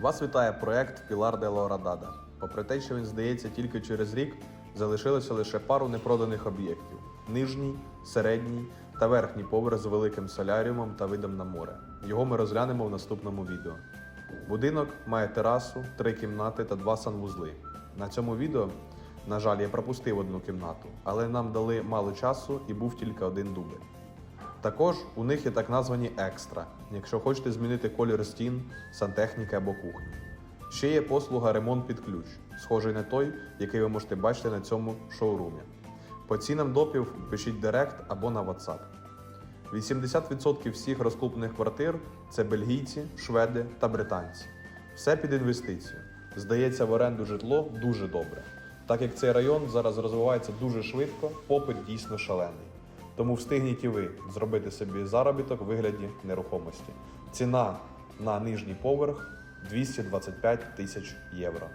Вас вітає проект Пілар де Лорадада. Попри те, що він здається тільки через рік, залишилося лише пару непроданих об'єктів: нижній, середній та верхній поверх з великим соляріумом та видом на море. Його ми розглянемо в наступному відео. Будинок має терасу, три кімнати та два санвузли. На цьому відео, на жаль, я пропустив одну кімнату, але нам дали мало часу і був тільки один дубль. Також у них є так названі екстра, якщо хочете змінити колір стін, сантехніки або кухні. Ще є послуга ремонт під ключ, схожий на той, який ви можете бачити на цьому шоурумі. По цінам допів пишіть директ або на WhatsApp. 80% всіх розкуплених квартир це бельгійці, шведи та британці. Все під інвестицію. Здається, в оренду житло дуже добре. Так як цей район зараз розвивається дуже швидко, попит дійсно шалений. Тому встигніть і ви зробити собі заробіток в вигляді нерухомості. Ціна на нижній поверх 225 тисяч євро.